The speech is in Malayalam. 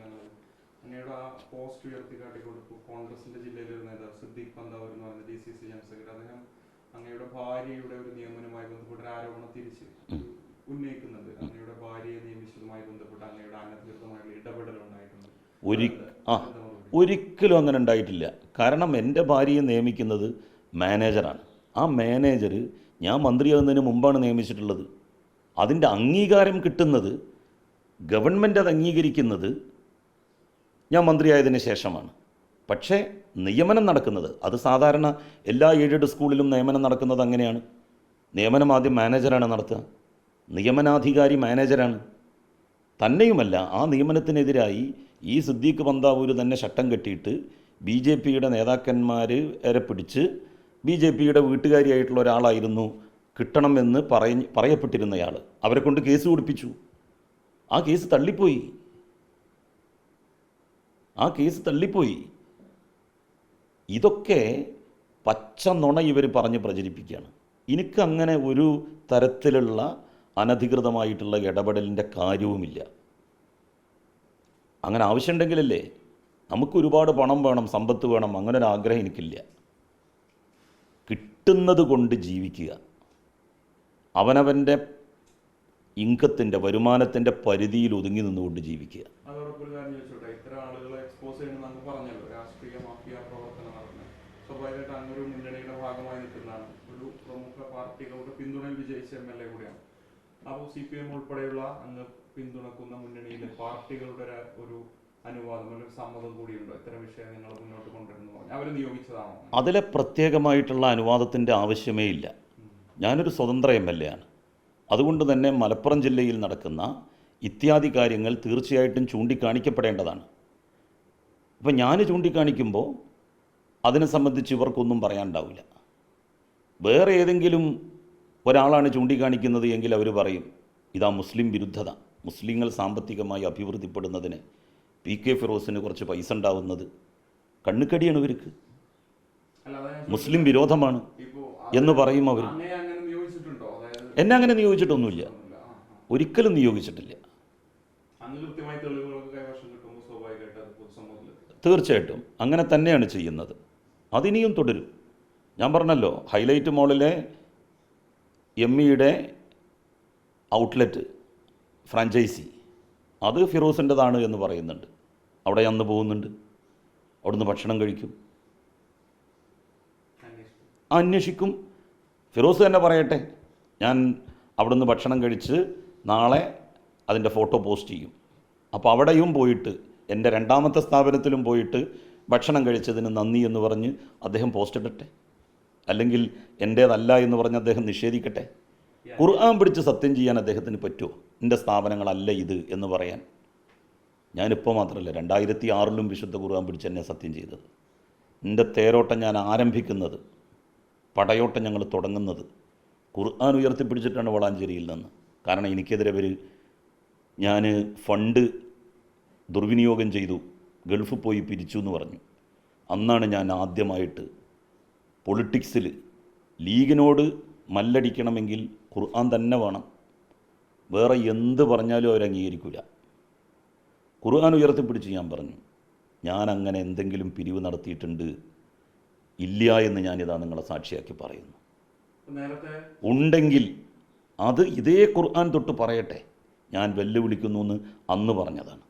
ഞങ്ങൾ അങ്ങയുടെ ആ പോസ്റ്റ് ഉയർത്തി കാട്ടിക്കൊടുത്തു കോൺഗ്രസിന്റെ ജില്ലയിലെ ഒരു നേതാവ് സിദ്ദീഖ് പന്താവൂർ എന്ന് പറയുന്ന D C C general secretary അദ്ദേഹം അങ്ങയുടെ ഭാര്യയുടെ ഒരു നിയമനവുമായി ബന്ധപ്പെട്ട ഒരു ആരോപണം തിരിച്ച് ഉന്നയിക്കുന്നുണ്ട്. അങ്ങയുടെ ഭാര്യയെ നിയമിച്ചതുമായി ബന്ധപ്പെട്ട് അങ്ങയുടെ അനധികൃതമായിട്ടുള്ള ഇടപെടൽ ഉണ്ടായിട്ടുണ്ട്? ഒരിക്കലും അങ്ങനെ ഉണ്ടായിട്ടില്ല. കാരണം എന്റെ ഭാര്യയെ നിയമിക്കുന്നത് മാനേജറാണ്. ആ മാനേജർ ഞാൻ മന്ത്രിയാകുന്നതിന് മുമ്പാണ് നിയമിച്ചിട്ടുള്ളത്. അതിന്റെ അംഗീകാരം കിട്ടുന്നത് ഗവൺമെന്റ് അത് അംഗീകരിക്കുന്നത് ഞാൻ മന്ത്രിയായതിനു ശേഷമാണ്. പക്ഷേ നിയമനം നടക്കുന്നത് അത് സാധാരണ എല്ലാ എയ്ഡഡ് സ്കൂളിലും നിയമനം നടക്കുന്നത് അങ്ങനെയാണ്. നിയമനം ആദ്യം മാനേജറാണ് നടത്തുക. നിയമനാധികാരി മാനേജറാണ്. തന്നെയുമല്ല ആ നിയമനത്തിനെതിരായി ഈ സിദ്ദീഖ് പന്താവൂര് തന്നെ ശട്ടം കെട്ടിയിട്ട് ബി ജെ പിയുടെ നേതാക്കന്മാരെ പിടിച്ച് ബി ജെ പിയുടെ വീട്ടുകാരിയായിട്ടുള്ള ഒരാളായിരുന്നു കിട്ടണമെന്ന് പറയ പറയപ്പെട്ടിരുന്നയാൾ അവരെ കൊണ്ട് കേസ് കൊടുപ്പിച്ചു. ആ കേസ് തള്ളിപ്പോയി. ആ കേസ് തള്ളിപ്പോയി. ഇതൊക്കെ പച്ച നുണ ഇവർ പറഞ്ഞ് പ്രചരിപ്പിക്കുകയാണ്. എനിക്ക് അങ്ങനെ ഒരു തരത്തിലുള്ള അനധികൃതമായിട്ടുള്ള ഇടപെടലിന്റെ കാര്യവുമില്ല. അങ്ങനെ ആവശ്യമുണ്ടെങ്കിലല്ലേ നമുക്ക് ഒരുപാട് പണം വേണം സമ്പത്ത് വേണം അങ്ങനെ ഒരു ആഗ്രഹം എനിക്കില്ല. കിട്ടുന്നത് കൊണ്ട് ജീവിക്കുക. അവനവന്റെ ഇൻകത്തിന്റെ വരുമാനത്തിന്റെ പരിധിയിൽ ഒതുങ്ങി നിന്നുകൊണ്ട് ജീവിക്കുക. എക്സ്പോസ് ചെയ്യണമെന്ന് അങ്ങ് പറഞ്ഞല്ലോ. രാഷ്ട്രീയ മാഫിയ പ്രവർത്തനം നടക്കുന്നത് സ്വാഭാവികമായിട്ട് അങ്ങൊരു മുന്നണിയുടെ ഭാഗമായി നിൽക്കുന്നതാണ്. ഒരു പ്രമുഖ പാർട്ടികളുടെ പിന്തുണയിൽ വിജയിച്ച എം എൽ എ കൂടിയാണ്. അപ്പോൾ സി പി എം ഉൾപ്പെടെയുള്ള അങ്ങ് പിന്തുണക്കുന്ന മുന്നണിയിലെ പാർട്ടികളുടെ ഒരു- ഒരു ഒരു അതിലെ പ്രത്യേകമായിട്ടുള്ള അനുവാദത്തിന്റെ ആവശ്യമേ ഇല്ല. ഞാനൊരു സ്വതന്ത്ര എം എൽ എ ആണ്. അതുകൊണ്ട് തന്നെ മലപ്പുറം ജില്ലയിൽ നടക്കുന്ന ഇത്യാദി കാര്യങ്ങൾ തീർച്ചയായിട്ടും ചൂണ്ടിക്കാണിക്കപ്പെടേണ്ടതാണ്. അപ്പം ഞാൻ ചൂണ്ടിക്കാണിക്കുമ്പോൾ അതിനെ സംബന്ധിച്ച് ഇവർക്കൊന്നും പറയാനുണ്ടാവില്ല. വേറെ ഏതെങ്കിലും ഒരാളാണ് ചൂണ്ടിക്കാണിക്കുന്നത് എങ്കിൽ അവർ പറയും ഇതാ മുസ്ലിം വിരുദ്ധത. മുസ്ലിങ്ങൾ സാമ്പത്തികമായി അഭിവൃദ്ധിപ്പെടുന്നതിന് പി കെ ഫിറോസിന് കുറച്ച് പൈസ ഉണ്ടാവുന്നത് കണ്ണുക്കടിയാണ് ഇവർക്ക്. മുസ്ലിം വിരോധമാണ് എന്ന് പറയും അവർ എന്നെ അങ്ങനെ നിയോഗിച്ചിട്ടൊന്നുമില്ല. ഒരിക്കലും നിയോഗിച്ചിട്ടില്ല. തീർച്ചയായിട്ടും അങ്ങനെ തന്നെയാണ് ചെയ്യുന്നത്. അതിനിയും തുടരും. ഞാൻ പറഞ്ഞല്ലോ ഹൈലൈറ്റ് മോളിലെ എം ഇയുടെ ഔട്ട്ലെറ്റ് ഫ്രാഞ്ചൈസി അത് ഫിറോസിന്റെതാണ് എന്ന് പറയുന്നുണ്ട്. അവിടെ അന്ന് പോകുന്നുണ്ട്. അവിടുന്ന് ഭക്ഷണം കഴിക്കും. അന്വേഷിക്കും. ഫിറോസ് തന്നെ പറയട്ടെ ഞാൻ അവിടുന്ന് ഭക്ഷണം കഴിച്ച് നാളെ അതിന്റെ ഫോട്ടോ പോസ്റ്റ് ചെയ്യും. അപ്പോൾ അവിടെയും പോയിട്ട് എന്റെ രണ്ടാമത്തെ സ്ഥാപനത്തിലും പോയിട്ട് ഭക്ഷണം കഴിച്ചതിന് നന്ദി എന്ന് പറഞ്ഞ് അദ്ദേഹം പോസ്റ്റ് ഇടട്ടെ? അല്ലെങ്കിൽ എന്റേതല്ല എന്ന് പറഞ്ഞ് അദ്ദേഹം നിഷേധിക്കട്ടെ? ഖുർആൻ പിടിച്ച് സത്യം ചെയ്യാൻ അദ്ദേഹത്തിന് പറ്റുമോ എന്റെ സ്ഥാപനങ്ങളല്ല ഇത് എന്ന് പറയാൻ. ഞാനിപ്പോൾ മാത്രമല്ല രണ്ടായിരത്തി ആറിലും വിശുദ്ധ ഖുർആൻ പിടിച്ച് എന്നെ സത്യം ചെയ്തത്. എന്റെ തേരോട്ടം ഞാൻ ആരംഭിക്കുന്നത് പടയോട്ടം ഞങ്ങൾ തുടങ്ങുന്നത്. ഖുർആൻ ഉയർത്തിപ്പിടിച്ചിട്ടാണ് വളാഞ്ചേരിയിൽ നിന്ന്. കാരണം എനിക്കെതിരെ അവർ ഞാൻ ഫണ്ട് ദുർവിനിയോഗം ചെയ്തു ഗൾഫ് പോയി പിരിച്ചു എന്ന് പറഞ്ഞു. അന്നാണ് ഞാൻ ആദ്യമായിട്ട് പൊളിറ്റിക്സിൽ ലീഗിനോട് മല്ലടിക്കണമെങ്കിൽ ഖുർആൻ തന്നെ വേണം. വേറെ എന്ത് പറഞ്ഞാലും അവർ അംഗീകരിക്കില്ല ഖുർആൻ ഉയർത്തിപ്പിടിച്ച് ഞാൻ പറഞ്ഞു ഞാൻ അങ്ങനെ എന്തെങ്കിലും പിരിവ് നടത്തിയിട്ടുണ്ട് ഇല്ല എന്ന് ഞാനിതാ നിങ്ങളെ സാക്ഷിയാക്കി പറയുന്നു. ഉണ്ടെങ്കിൽ അത് ഇതേ ഖുർആൻ തൊട്ട് പറയട്ടെ. ഞാൻ വെല്ലുവിളിക്കുന്നു എന്ന് അന്ന് പറഞ്ഞതാണ്.